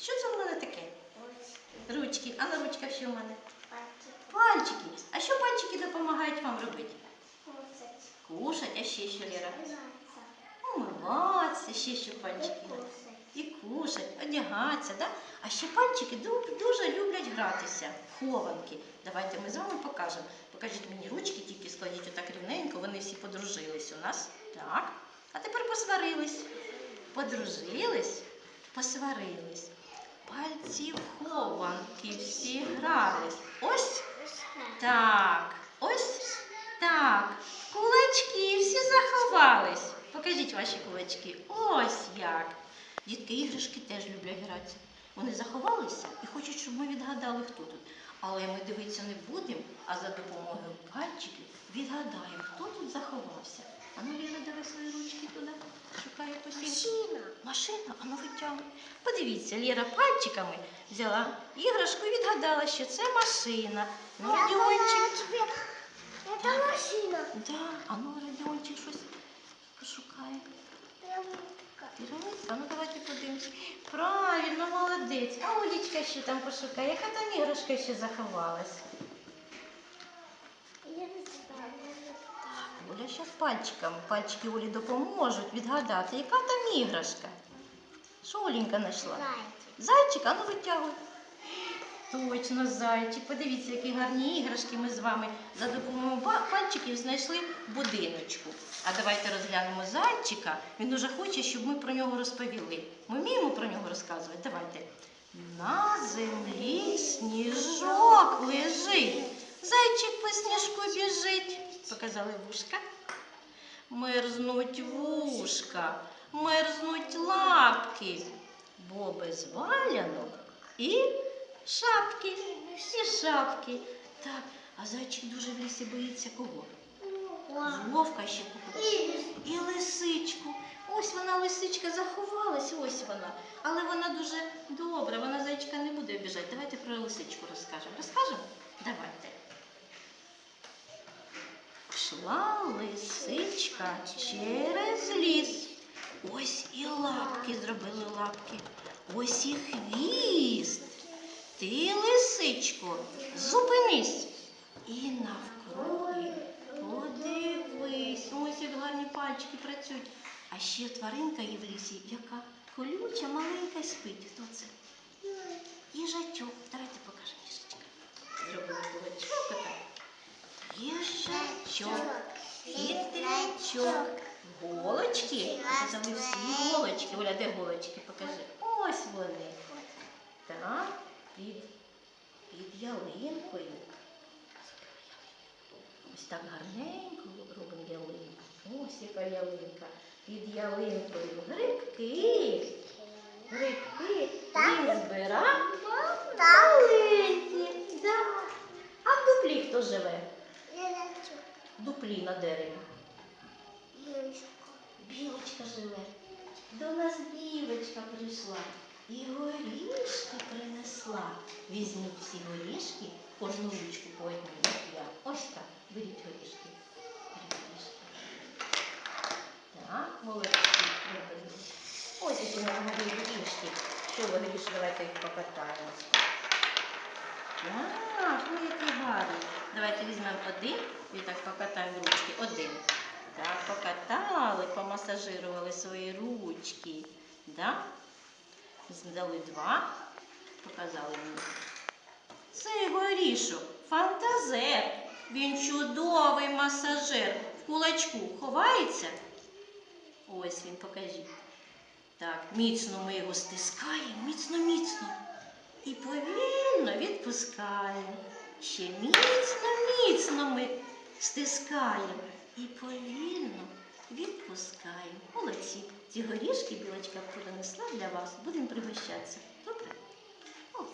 Що це в мене таке? Ручки. Ручки. А на ручках що в мене? Пальчики. Пальчики. А що пальчики допомагають вам робити? Кусать. Кушать, а ще що, Ліра? Умиватися, ще що пальчики. Кусать. І кушать, одягатися, да? А ще пальчики дуже люблять гратися. Хованки. Давайте ми з вами покажемо. Покажіть мені ручки, тільки складіть отак рівненько, вони всі подружились у нас. Так. А тепер посварились. Подружились, посварились. Пальці хованки всі грались. Ось так. Ось так. Кулачки всі заховались. Покажіть ваші кулачки. Ось як. Дітки іграшки теж люблять гратися. Вони заховалися і хочуть, щоб ми відгадали, хто тут. Але ми дивитися не будемо, а за допомогою пальчиків відгадаємо, хто тут заховався. А ну, Ліна, давай свої ручки туди. Шукає постійно. Машина. Машина, а ну витягуй. Подивіться, Ліра пальчиками взяла іграшку і відгадала, що це машина. Ну, Родіончик. Это машина. Да, а ну Родіончик щось пошукає. Пірамидка, ну давайте подивимось. Правильно, молодець. А Олічка що там пошукає? Яка там іграшка ще заховалась? Оля зараз пальчиками. Пальчики Олі допоможуть відгадати, яка там іграшка. Що Оленька знайшла? Зайчик. Зайчик, а ну витягуй. Точно, зайчик. Подивіться, які гарні іграшки ми з вами за допомогою пальчиків знайшли будиночку. А давайте розглянемо зайчика. Він дуже хоче, щоб ми про нього розповіли. Ми вміємо про нього розказувати? Давайте. На землі сніжок лежить. Зайчик по сніжку біжить. Показали вушка. Мерзнуть вушка, мерзнуть лапки, бо без валянок і шапки, всі шапки. Так, а зайчик дуже в лісі боїться кого? Вовка ще кого? І лисичку. Ось вона лисичка заховалась, ось вона. Але вона дуже добра, вона зайчика не буде обіжати. Давайте про лисичку розкажемо. Розкажемо? Давайте. Шла лисичка через ліс. Ось і лапки зробили лапки. Ось і хвіст. Ти, лисичко, зупинись. І навкруги подивись. Ось як гарні пальчики працюють. А ще тваринка є в лісі, яка колюча, маленька спить. Хто це? Їжачок. Давайте покажемо їжачка. Зробили кулачок. Їжачок, хитрячок. Голочки. Показали всі голочки. Оля, де голочки? Покажи. Ось вони. Так, під, під ялинкою. Ось так гарненько робимо ялинку. Ось яка ялинка. Під ялинкою грибки. Грибки. Він збирав А в дуплі хто живе? Дуплі на дереві. Білочка живе. До нас білочка прийшла і горішки принесла. Візьміть всі горішки, кожну ручку по одній. я. Ось так. Беріть горішки. Так, молодці. Ось які у нас гарні горішки. Що ви горішки? Давайте їх покатаємось. Так, ну які гарні. Давайте візьмемо один і так покатаємо ручки. Один. Так, покатали, помасажирували свої ручки. Да? Здали два, показали мені. Цей горішок фантазер. Він чудовий масажер. В кулачку ховається. Ось він, покажіть. Так, міцно ми його стискаємо, міцно, міцно. І повільно відпускаємо. Ще міцно, міцно ми стискаємо. І повільно відпускаємо. Молодці. Ці горішки білочка принесла для вас. Будемо пригощатися.